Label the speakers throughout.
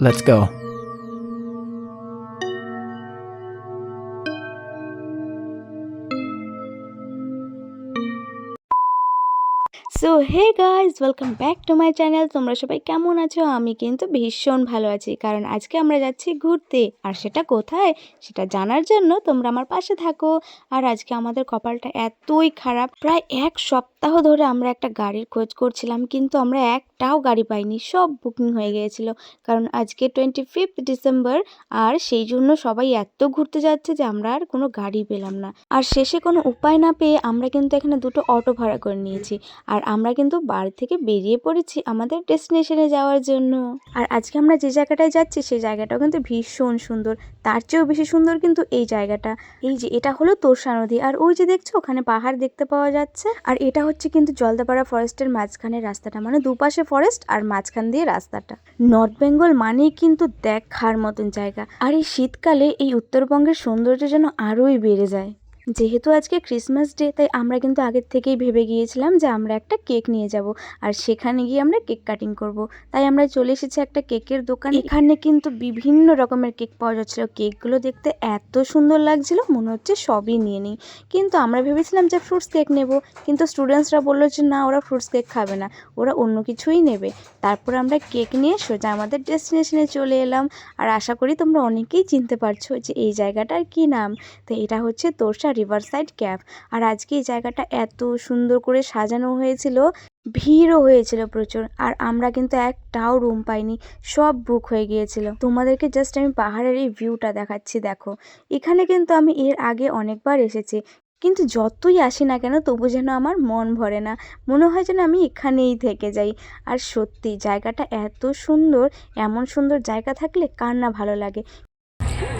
Speaker 1: Let's go.
Speaker 2: So hey guys welcome back to my channel তোমরা সবাই কেমন আছো? আমি কিন্তু ভীষণ ভালো আছি, কারণ আজকে আমরা যাচ্ছি ঘুরতে। আর সেটা কোথায়, সেটা জানার জন্য তোমরা আমার পাশে থাকো। আর আজকে আমাদের কপালটা এতই খারাপ, প্রায় এক সপ্তাহ ধরে আমরা একটা গাড়ির খোঁজ করছিলাম, কিন্তু আমরা একটাও গাড়ি পাইনি, সব বুকিং হয়ে গিয়েছিল। কারণ আজকে টোয়েন্টি ফিফথ ডিসেম্বর আর সেই জন্য সবাই এত ঘুরতে যাচ্ছে যে আমরা আর কোনো গাড়ি পেলাম না। আর শেষে কোনো উপায় না পেয়ে আমরা কিন্তু এখানে দুটো অটো ভাড়া করে নিয়েছি। আর আমরা কিন্তু বাড়ি থেকে বেরিয়ে পড়েছি আমাদের ডেস্টিনেশনে যাওয়ার জন্য। আর আজকে আমরা যে জায়গাটায় যাচ্ছি, সেই জায়গাটাও কিন্তু ভীষণ সুন্দর। তার চেয়েও বেশি সুন্দর কিন্তু এই জায়গাটা। এই যে এটা হলো তোরসা নদী। আর ওই যে দেখছ, ওখানে পাহাড় দেখতে পাওয়া যাচ্ছে। আর এটা হচ্ছে কিন্তু জলদাপাড়া ফরেস্টের মাঝখানের রাস্তাটা। মানে দুপাশে ফরেস্ট আর মাঝখান দিয়ে রাস্তাটা। নর্থ বেঙ্গল মানেই কিন্তু দেখার মতন জায়গা। আর এই শীতকালে এই উত্তরবঙ্গের সৌন্দর্য যেন আরোই বেড়ে যায়। যেহেতু আজকে ক্রিসমাস ডে তাই আমরা কিন্তু আগের থেকেই ভেবে গিয়েছিলাম যে আমরা একটা কেক নিয়ে যাব। আর সেখানে গিয়ে আমরা কেক কাটিং করব। তাই আমরা চলে এসেছি একটা কেকের দোকান। এখানে কিন্তু বিভিন্ন রকমের কেক পাওয়া যাচ্ছিল। কেকগুলো দেখতে এত সুন্দর লাগছিল, মনে হচ্ছে সবই নিয়ে নিই। কিন্তু আমরা ভেবেছিলাম যে ফ্রুটস কেক নেব। কিন্তু স্টুডেন্টসরা বলল যে না, ওরা ফ্রুটস কেক খাবে না। ওরা অন্য কিছুই নেবে। তারপর আমরা কেক নিয়ে সোজা আমাদের ডেস্টিনেশনে চলে এলাম। আর আশা করি তোমরা অনেকেই চিনতে পারছ যে এই জায়গাটার কি নাম। তো এটা হচ্ছে তোরসা রিভার সাইড ক্যাফ আর আজকে এই জায়গাটা এত সুন্দর করে সাজানো হয়েছিল, ভিড়ও হয়েছিল প্রচুর। আর আমরা কিন্তু একটাও রুম পাইনি, সব বুক হয়ে গিয়েছিল। তোমাদেরকে জাস্ট আমি পাহাড়ের এই ভিউটা দেখাচ্ছি, দেখো। এখানে কিন্তু আমি এর আগে অনেকবার এসেছি, কিন্তু যতই আসি না কেন তবু যেন আমার মন ভরে না। মনে হয় যেন আমি এখানেই থেকে যাই। আর সত্যি, জায়গাটা এত সুন্দর, এমন সুন্দর জায়গা থাকলে কার না ভালো লাগে?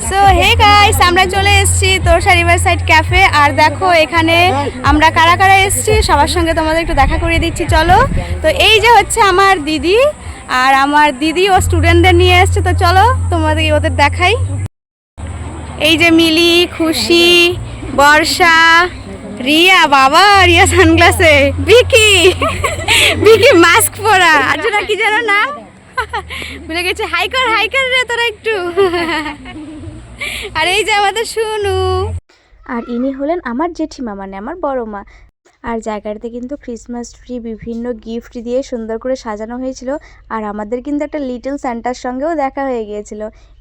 Speaker 2: সো হে গাইস আমরা চলে এসেছি তোরসা রিভার সাইড ক্যাফে আর দেখো, এখানে আমরা কারা কারা এসেছি, সবার সঙ্গে তোমাদের একটু দেখা করিয়ে দিচ্ছি। চলো, তো এই যে হচ্ছে আমার দিদি, আর আমার দিদি ও স্টুডেন্টদের নিয়ে এসছে। তো চলো, তোমাদের ওদের দেখাই। এই যে মিলি, খুশি, বর্ষা, রিয়া, বাবা, রিয়া সানগ্লাসে। বিকি বিকি মাস্ক পরা। আর কি যেন নাম? ভুলে গেছে। হাইকার হাইকার রে তোরা একটু। আর এই যে আমাদের শুনু আর ইনি হলেন আমার জেঠিমা মানে আমার বড় মা। আর জায়গাটাতে কিন্তু ক্রিসমাস ট্রি বিভিন্ন গিফট দিয়ে সুন্দর করে সাজানো হয়েছিল। আর আমাদের কিন্তু একটা লিটল স্যান্টার সঙ্গেও দেখা হয়ে গিয়েছিল।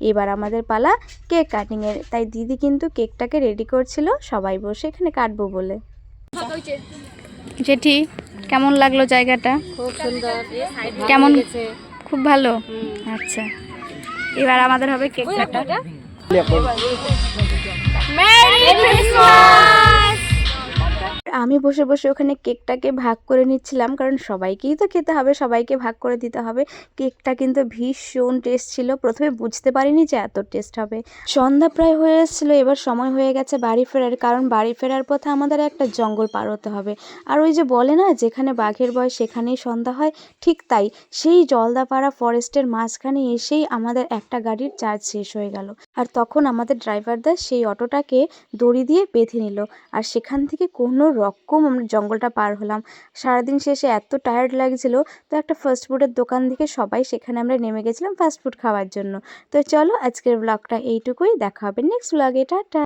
Speaker 2: এবার আমাদের পালা কেক কাটিংয়ের তাই দিদি কিন্তু কেকটাকে রেডি করছিল সবাই বসে এখানে কাটবো বলে। জেঠি কেমন লাগল জায়গাটা?
Speaker 3: খুব সুন্দর
Speaker 2: কেমন? খুব ভালো? আচ্ছা। এবার আমাদের হবে কেক কাটা 两个。আমি বসে বসে ওখানে কেকটাকে ভাগ করে নিচ্ছিলাম, কারণ সবাইকেই তো খেতে হবে, সবাইকে ভাগ করে দিতে হবে। কেকটা কিন্তু ভীষণ টেস্ট ছিল, প্রথমে বুঝতে পারিনি যে এত টেস্ট হবে। সন্ধ্যা প্রায় হয়ে এসেছিল, এবার সময় হয়ে গেছে বাড়ি ফেরার, কারণ বাড়ি ফেরার পথে আমাদের একটা জঙ্গল পার হতে হবে। আর ওই যে বলে না, যেখানে বাঘের বয় সেখানেই সন্ধ্যা হয়, ঠিক তাই। সেই জলদাপাড়া ফরেস্টের মাঝখানে এসেই আমাদের একটা গাড়ির চার্জ শেষ হয়ে গেল। আর তখন আমাদের ড্রাইভারদা সেই অটোটাকে দড়ি দিয়ে বেঁধে নিল। আর সেখান থেকে কোনো রকম আমরা জঙ্গলটা পার হলাম। সারাদিন শেষে এত টায়ার্ড লাগছিল, তো একটা ফাস্ট ফুডের দোকান থেকে সবাই সেখানে আমরা নেমে গেছিলাম ফাস্ট ফুড খাওয়ার জন্য। তো চলো আজকের ব্লগটা এইটুকুই, দেখা হবে নেক্সট ব্লগে টাটা।